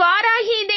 இவ்வாறாகி இதை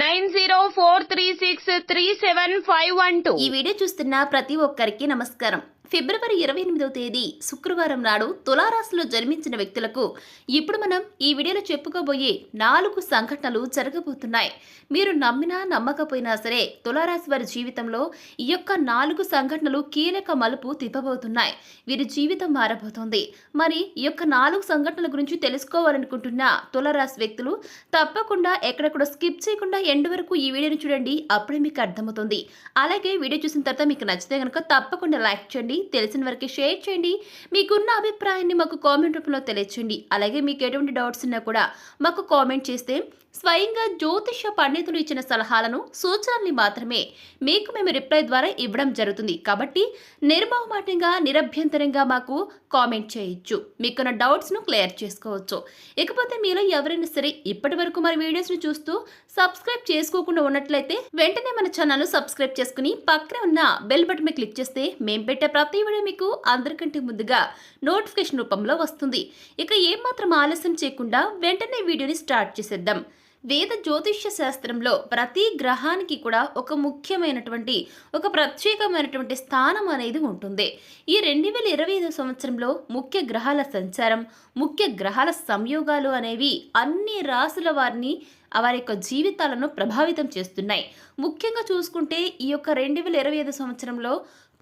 nine zero four three six three seven five one two. ఈ video చూస్తున్న ప్రతి ఒక్కరికి నమస్కారం. ఫిబ్రవరి ఇరవై ఎనిమిదవ తేదీ శుక్రవారం నాడు తులారాశిలో జన్మించిన వ్యక్తులకు ఇప్పుడు మనం ఈ వీడియోలో చెప్పుకోబోయే నాలుగు సంఘటనలు జరగబోతున్నాయి. మీరు నమ్మినా నమ్మకపోయినా సరే తులారాశి వారి జీవితంలో ఈ యొక్క నాలుగు సంఘటనలు కీలక మలుపు తిప్పబోతున్నాయి. వీరి జీవితం మారబోతోంది. మరి ఈ యొక్క నాలుగు సంఘటనల గురించి తెలుసుకోవాలనుకుంటున్న తులారాశి వ్యక్తులు తప్పకుండా ఎక్కడెక్కడ స్కిప్ చేయకుండా ఎండ్ వరకు ఈ వీడియోని చూడండి. అప్పుడే మీకు అర్థమవుతుంది. అలాగే వీడియో చూసిన తర్వాత మీకు నచ్చితే కనుక తప్పకుండా లైక్ చేయండి. తెలిసిన వరకు షేర్ చేయండి. మీకున్న అభిప్రాయాన్ని మాకు కామెంట్ రూపంలో తెలియచేయండి. అలాగే మీకు ఎటువంటి డౌట్స్ ఉన్నా కూడా మాకు కామెంట్ చేస్తే స్వయంగా జ్యోతిష పండితులు ఇచ్చిన సలహాలను సూచనల్ని మాత్రమే మీకు మేము రిప్లై ద్వారా ఇవ్వడం జరుగుతుంది. కాబట్టి నిర్మోహమాటంగా నిరభ్యంతరంగా మాకు కామెంట్ చేయొచ్చు. మీకున్న డౌట్స్ను క్లియర్ చేసుకోవచ్చు. ఇకపోతే మీలో ఎవరైనా సరే ఇప్పటి వరకు మన వీడియోస్ను చూస్తూ సబ్స్క్రైబ్ చేసుకోకుండా ఉన్నట్లయితే వెంటనే మన ఛానల్ను సబ్స్క్రైబ్ చేసుకుని పక్కనే ఉన్న బెల్ బటన్ క్లిక్ చేస్తే మేము పెట్టే ప్రతి వీడియో మీకు అందరికంటే ముందుగా నోటిఫికేషన్ రూపంలో వస్తుంది. ఇక ఏమాత్రం ఆలస్యం చేయకుండా వెంటనే వీడియోని స్టార్ట్ చేసేద్దాం. వేద జ్యోతిష్య శాస్త్రంలో ప్రతి గ్రహానికి కూడా ఒక ముఖ్యమైనటువంటి ఒక ప్రత్యేకమైనటువంటి స్థానం అనేది ఉంటుంది. ఈ రెండు వేల ఇరవై ఐదు సంవత్సరంలో ముఖ్య గ్రహాల సంచారం ముఖ్య గ్రహాల సంయోగాలు అనేవి అన్ని రాసుల వారిని వారి యొక్క జీవితాలను ప్రభావితం చేస్తున్నాయి. ముఖ్యంగా చూసుకుంటే ఈ యొక్క రెండు వేల ఇరవై ఐదు సంవత్సరంలో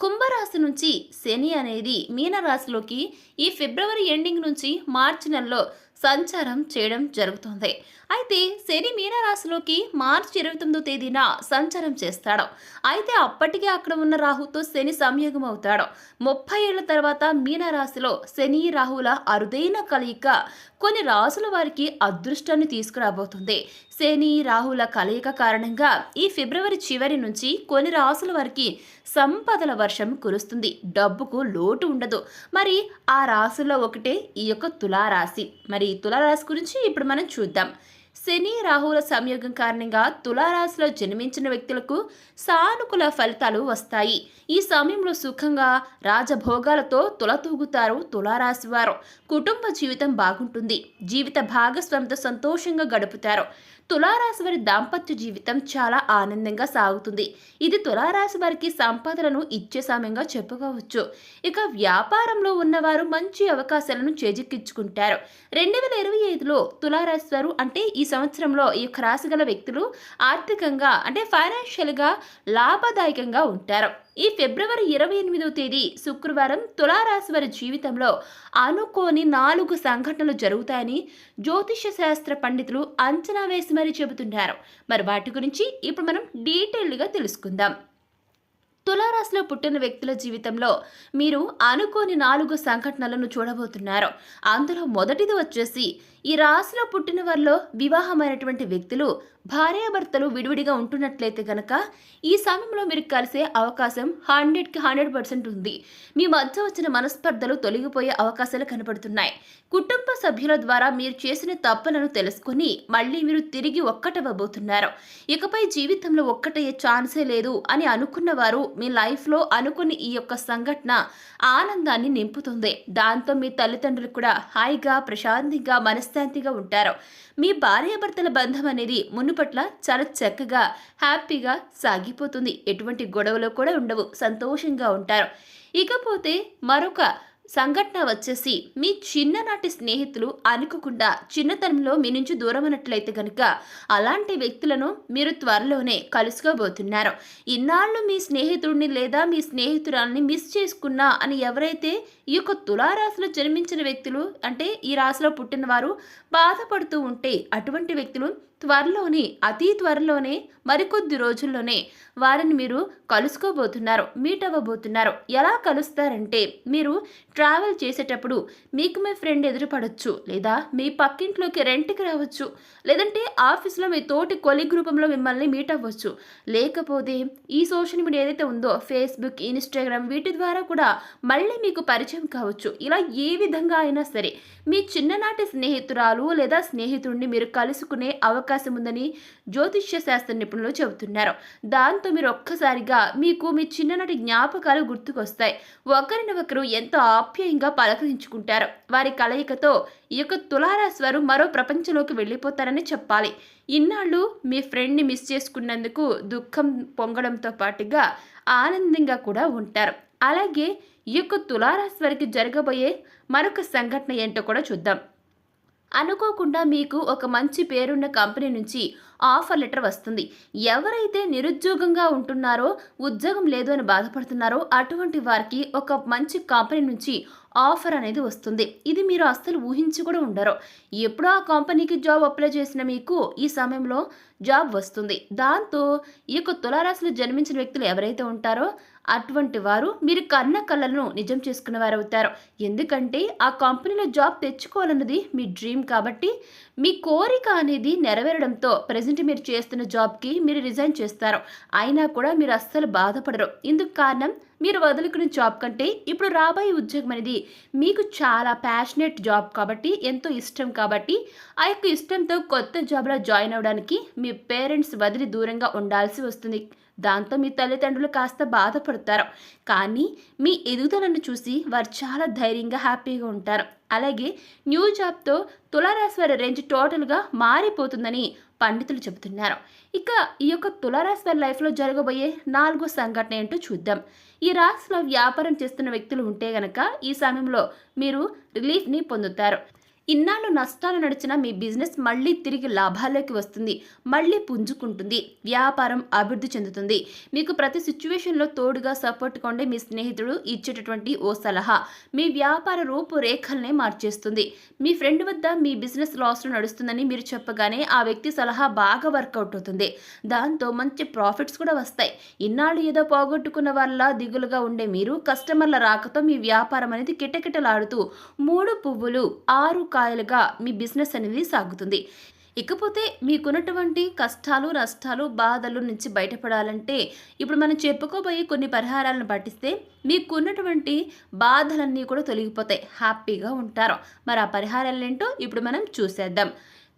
కుంభరాశి నుంచి శని అనేది మీనరాశిలోకి ఈ ఫిబ్రవరి ఎండింగ్ నుంచి మార్చి నెలలో సంచారం చేయడం జరుగుతుంది. అయితే శని మీనరాశిలోకి మార్చి ఇరవై తొమ్మిదో తేదీన సంచారం చేస్తాడు. అయితే అప్పటికే అక్కడ ఉన్న రాహుతో శని సంయోగం అవుతాడు. ముప్పై ఏళ్ళ తర్వాత మీనరాశిలో శని రాహుల అరుదైన కలయిక కొన్ని రాసుల వారికి అదృష్టాన్ని తీసుకురాబోతుంది. శని రాహుల కలయిక కారణంగా ఈ ఫిబ్రవరి చివరి నుంచి కొన్ని రాసుల వారికి సంపదల వర్షం కురుస్తుంది. డబ్బుకు లోటు ఉండదు. మరి ఆ రాశుల్లో ఒకటే ఈ యొక్క తులారాశి. మరి తులారాశి గురించి ఇప్పుడు మనం చూద్దాం. శని రాహుల సంయోగం కారణంగా తులారాశిలో జన్మించిన వ్యక్తులకు సానుకూల ఫలితాలు వస్తాయి. ఈ సమయంలో సుఖంగా రాజభోగాలతో తులతూగుతారు తులారాశి వారు. కుటుంబ జీవితం బాగుంటుంది. జీవిత భాగస్వామితో సంతోషంగా గడుపుతారు. తులారాశి వారి దాంపత్య జీవితం చాలా ఆనందంగా సాగుతుంది. ఇది తులారాశి వారికి సంపదలను ఇచ్చే సమయంగా చెప్పుకోవచ్చు. ఇక వ్యాపారంలో ఉన్నవారు మంచి అవకాశాలను చేజిక్కించుకుంటారు. రెండు వేల ఇరవై ఐదులో తులారాశి వారు అంటే ఈ సంవత్సరంలో ఈ యొక్క రాశి గల వ్యక్తులు ఆర్థికంగా అంటే ఫైనాన్షియల్గా లాభదాయకంగా ఉంటారు. ఈ ఫిబ్రవరి ఇరవై ఎనిమిదవ తేదీ శుక్రవారం తులారాశి వారి జీవితంలో అనుకోని నాలుగు సంఘటనలు జరుగుతాయని జ్యోతిష శాస్త్ర పండితులు అంచనా వేసి మరీ చెబుతున్నారు. మరి వాటి గురించి ఇప్పుడు మనం డీటెయిల్డ్గా తెలుసుకుందాం. తులారాశిలో పుట్టిన వ్యక్తుల జీవితంలో మీరు అనుకోని నాలుగు సంఘటనలను చూడబోతున్నారు. అందులో మొదటిది వచ్చేసి ఈ రాశిలో పుట్టిన వారిలో వివాహమైనటువంటి వ్యక్తులు భార్యాభర్తలు విడివిడిగా ఉంటున్నట్లయితే గనక ఈ సమయంలో మీరు కలిసే అవకాశం హండ్రెడ్కి హండ్రెడ్ పర్సెంట్ ఉంది. మీ మధ్య వచ్చిన మనస్పర్ధలు తొలగిపోయే అవకాశాలు కనబడుతున్నాయి కుటుంబ సభ్యుల ద్వారా మీరు చేసిన తప్పులను తెలుసుకుని మళ్ళీ మీరు తిరిగి ఒక్కటవ్వబోతున్నారు. ఇకపై జీవితంలో ఒక్కటయ్యే ఛాన్సే లేదు అని అనుకున్న వారు మీ లైఫ్లో అనుకుని ఈ యొక్క సంఘటన ఆనందాన్ని నింపుతుంది. దాంతో మీ తల్లిదండ్రులు కూడా హాయిగా ప్రశాంతంగా మనశ్శాంతిగా ఉంటారు. మీ భార్యాభర్తల బంధం అనేది మును పట్ల చాలా చక్కగా హ్యాపీగా సాగిపోతుంది. ఎటువంటి గొడవలు కూడా ఉండవు. సంతోషంగా ఉంటారు. ఇకపోతే మరొక సంఘటన వచ్చేసి మీ చిన్ననాటి స్నేహితులు అనుకోకుండా చిన్నతనంలో మీ నుంచి దూరమైనట్లయితే కనుక అలాంటి వ్యక్తులను మీరు త్వరలోనే కలుసుకోబోతున్నారు. ఇన్నాళ్ళు మీ స్నేహితుడిని లేదా మీ స్నేహితురాల్ని మిస్ చేసుకున్నా అని ఎవరైతే ఈ యొక్క తులారాశిలో జన్మించిన వ్యక్తులు అంటే ఈ రాశిలో పుట్టిన వారు బాధపడుతూ ఉంటే అటువంటి వ్యక్తులు త్వరలోనే అతి త్వరలోనే మరికొద్ది రోజుల్లోనే వారిని మీరు కలుసుకోబోతున్నారు మీట్ అవ్వబోతున్నారు ఎలా కలుస్తారంటే మీరు ట్రావెల్ చేసేటప్పుడు మీకు మీ ఫ్రెండ్ ఎదురుపడవచ్చు లేదా మీ పక్కింట్లోకి రెంట్కి రావచ్చు లేదంటే ఆఫీస్లో మీ తోటి కొలిగ్ రూపంలో మిమ్మల్ని మీట్ అవ్వచ్చు లేకపోతే ఈ సోషల్ మీడియా ఏదైతే ఉందో ఫేస్బుక్ ఇన్స్టాగ్రామ్ వీటి ద్వారా కూడా మళ్ళీ మీకు పరిచయం కావచ్చు. ఇలా ఏ విధంగా అయినా సరే మీ చిన్ననాటి స్నేహితురాలు లేదా స్నేహితుడిని మీరు కలుసుకునే అవకాశం ఉందని జ్యోతిష్య శాస్త్ర నిపుణులు చెబుతున్నారు. దాంతో మీరు ఒక్కసారిగా మీకు మీ చిన్ననాటి జ్ఞాపకాలు గుర్తుకొస్తాయి. ఒకరిని ఒకరు ఎంతో ఆప్యాయంగా పలకరించుకుంటారు. వారి కలయికతో ఈ యొక్క తులారాశి వారు మరో ప్రపంచంలోకి వెళ్ళిపోతారని చెప్పాలి. ఇన్నాళ్ళు మీ ఫ్రెండ్ని మిస్ చేసుకున్నందుకు దుఃఖం పొంగడంతో పాటుగా ఆనందంగా కూడా ఉంటారు. అలాగే ఈ యొక్క తులారాశి వారికి జరగబోయే మరొక సంఘటన ఏంటో కూడా చూద్దాం. అనుకోకుండా మీకు ఒక మంచి పేరున్న కంపెనీ నుంచి ఆఫర్ లెటర్ వస్తుంది. ఎవరైతే నిరుద్యోగంగా ఉంటున్నారో ఉద్యోగం లేదు అని బాధపడుతున్నారో అటువంటి వారికి ఒక మంచి కంపెనీ నుంచి ఆఫర్ అనేది వస్తుంది. ఇది మీరు అస్సలు ఊహించి కూడా ఉండరు. ఎప్పుడో ఆ కంపెనీకి జాబ్ అప్లై చేసిన మీకు ఈ సమయంలో జాబ్ వస్తుంది. దాంతో ఈ యొక్క తులారాశిలో జన్మించిన వ్యక్తులు ఎవరైతే ఉంటారో అటువంటి వారు మీరు కన్న కళ్ళను నిజం చేసుకున్న వారు అవుతారు. ఎందుకంటే ఆ కంపెనీలో జాబ్ తెచ్చుకోవాలన్నది మీ డ్రీమ్ కాబట్టి మీ కోరిక అనేది నెరవేరడంతో ప్రజెంట్ మీరు చేస్తున్న జాబ్కి మీరు రిజైన్ చేస్తారు. అయినా కూడా మీరు అస్సలు బాధపడరు. ఇందుకు కారణం మీరు వదులుకున్న జాబ్ కంటే ఇప్పుడు రాబోయే ఉద్యోగం అనేది మీకు చాలా ప్యాషనెట్ జాబ్ కాబట్టి ఎంతో ఇష్టం కాబట్టి ఆ యొక్క ఇష్టంతో కొత్త జాబ్లో జాయిన్ అవ్వడానికి మీ పేరెంట్స్ వదిలి దూరంగా ఉండాల్సి వస్తుంది. దాంతో మీ తల్లిదండ్రులు కాస్త బాధపడతారు. కానీ మీ ఎదుగుదలను చూసి వారు చాలా ధైర్యంగా హ్యాపీగా ఉంటారు. అలాగే న్యూ జాబ్తో తులారాశి వారి రేంజ్ టోటల్గా మారిపోతుందని పండితులు చెబుతున్నారు. ఇక ఈ యొక్క తులారాశి వారి లైఫ్లో జరగబోయే నాలుగో సంఘటన ఏంటో చూద్దాం. ఈ రాశిలో వ్యాపారం చేస్తున్న వ్యక్తులు ఉంటే గనక ఈ సమయంలో మీరు రిలీఫ్ని పొందుతారు. ఇన్నాళ్ళు నష్టాలు నడిచిన మీ బిజినెస్ మళ్ళీ తిరిగి లాభాల్లోకి వస్తుంది మళ్ళీ పుంజుకుంటుంది వ్యాపారం అభివృద్ధి చెందుతుంది. మీకు ప్రతి సిచ్యువేషన్లో తోడుగా సపోర్ట్ కొండే మీ స్నేహితుడు ఇచ్చేటటువంటి ఓ సలహా. మీ వ్యాపార రూపురేఖల్నే మార్చేస్తుంది. మీ ఫ్రెండ్ వద్ద మీ బిజినెస్ లాస్లో నడుస్తుందని మీరు చెప్పగానే ఆ వ్యక్తి సలహా బాగా వర్కౌట్ అవుతుంది. దాంతో మంచి ప్రాఫిట్స్ కూడా వస్తాయి. ఇన్నాళ్ళు ఏదో పోగొట్టుకున్న వల్ల దిగులుగా ఉండే మీరు కస్టమర్ల రాకతో మీ వ్యాపారం అనేది కిటకిటలాడుతూ మూడు పువ్వులు ఆరు కాయలుగా మీ బిజినెస్ అనేది సాగుతుంది. ఇకపోతే మీకున్నటువంటి కష్టాలు నష్టాలు బాధలు నుంచి బయటపడాలంటే ఇప్పుడు మనం చెప్పుకోబోయే కొన్ని పరిహారాలను పాటిస్తే మీకున్నటువంటి బాధలన్నీ కూడా తొలగిపోతాయి. హ్యాపీగా ఉంటారు. మరి ఆ పరిహారాలు ఏంటో ఇప్పుడు మనం చూసేద్దాం.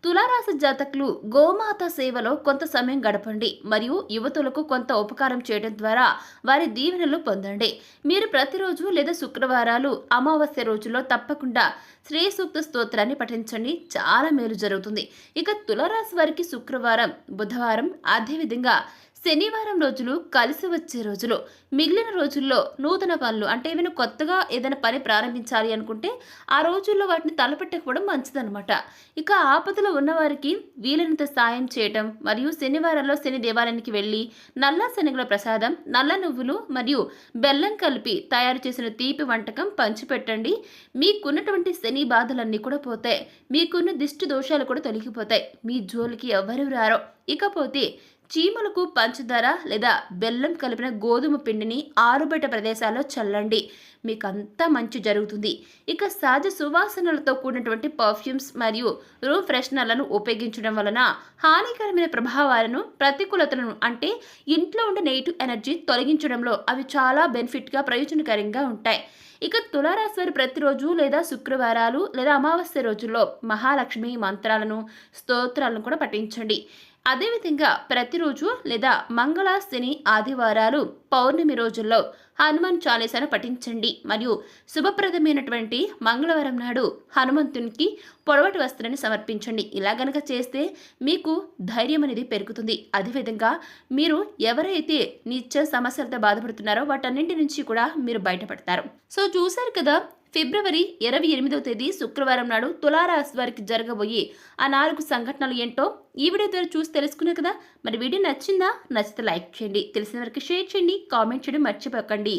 తులారాశి జాతకులు గోమాత సేవలో కొంత సమయం గడపండి మరియు యువతులకు కొంత ఉపకారం చేయడం ద్వారా వారి దీవెనలు పొందండి. మీరు ప్రతిరోజు లేదా శుక్రవారాలు అమావాస్య రోజుల్లో తప్పకుండా శ్రీ సూక్త స్తోత్రాన్ని పఠించండి. చాలా మేలు జరుగుతుంది. ఇక తులారాశి వారికి శుక్రవారం బుధవారం అదేవిధంగా శనివారం రోజులు కలిసి వచ్చే రోజులు. మిగిలిన రోజుల్లో నూతన పనులు అంటే ఏమైనా కొత్తగా ఏదైనా పని ప్రారంభించాలి అనుకుంటే ఆ రోజుల్లో వాటిని తలపెట్టకపోవడం మంచిదన్నమాట. ఇక ఆపదలో ఉన్నవారికి వీలైనంత సాయం చేయటం మరియు శనివారంలో శని దేవాలయానికి వెళ్ళి నల్ల శనగల ప్రసాదం నల్ల నువ్వులు మరియు బెల్లం కలిపి తయారు చేసిన తీపి వంటకం పంచిపెట్టండి. మీకున్నటువంటి శని బాధలన్నీ కూడా పోతాయి. మీకున్న దిష్టి దోషాలు కూడా తొలగిపోతాయి. మీ జోలికి ఎవరు రారో. ఇకపోతే చీమలకు పంచదార లేదా బెల్లం కలిపిన గోధుమ పిండిని ఆరుబయట ప్రదేశాల్లో చల్లండి. మీకు అంతా మంచి జరుగుతుంది. ఇక సహజ సువాసనలతో కూడినటువంటి పర్ఫ్యూమ్స్ మరియు రూమ్ ఫ్రెషనర్లను ఉపయోగించడం వలన హానికరమైన ప్రభావాలను ప్రతికూలతలను అంటే ఇంట్లో ఉండే నెగిటివ్ ఎనర్జీ తొలగించడంలో అవి చాలా బెనిఫిట్గా ప్రయోజనకరంగా ఉంటాయి. ఇక తులారాశి వారు ప్రతిరోజు లేదా శుక్రవారాలు లేదా అమావాస్య రోజుల్లో మహాలక్ష్మి మంత్రాలను స్తోత్రాలను కూడా పఠించండి. అదేవిధంగా ప్రతిరోజు లేదా మంగళ శని ఆదివారాలు పౌర్ణమి రోజుల్లో హనుమాన్ చాలీసాను పఠించండి. మరియు శుభప్రదమైనటువంటి మంగళవారం నాడు హనుమంతునికి పొడవటి వస్త్రాన్ని సమర్పించండి. ఇలా గనక చేస్తే మీకు ధైర్యం అనేది పెరుగుతుంది. అదేవిధంగా మీరు ఎవరైతే నిత్య సమస్యలతో బాధపడుతున్నారో వాటన్నింటి నుంచి కూడా మీరు బయటపడతారు. సో చూశారు కదా ఫిబ్రవరి ఇరవై ఎనిమిదవ తేదీ శుక్రవారం నాడు తులారాశి వారికి జరగబోయే ఆ నాలుగు సంఘటనలు ఏంటో ఈ వీడియో ద్వారా చూసి తెలుసుకున్నా కదా. మరి వీడియో నచ్చిందా? నచ్చితే లైక్ చేయండి. తెలిసిన వరకు షేర్ చేయండి. కామెంట్ చేయడం మర్చిపోకండి.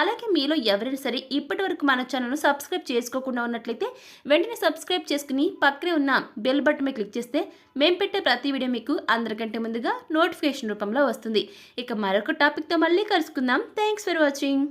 అలాగే మీలో ఎవరైనా సరే ఇప్పటి వరకు మన ఛానల్ను సబ్స్క్రైబ్ చేసుకోకుండా ఉన్నట్లయితే వెంటనే సబ్స్క్రైబ్ చేసుకుని పక్కనే ఉన్న బెల్ బటన్ మీద క్లిక్ చేస్తే మేము పెట్టే ప్రతి వీడియో మీకు అందరికంటే ముందుగా నోటిఫికేషన్ రూపంలో వస్తుంది. ఇక మరొక టాపిక్తో మళ్ళీ కలుసుకుందాం. Thanks for watching.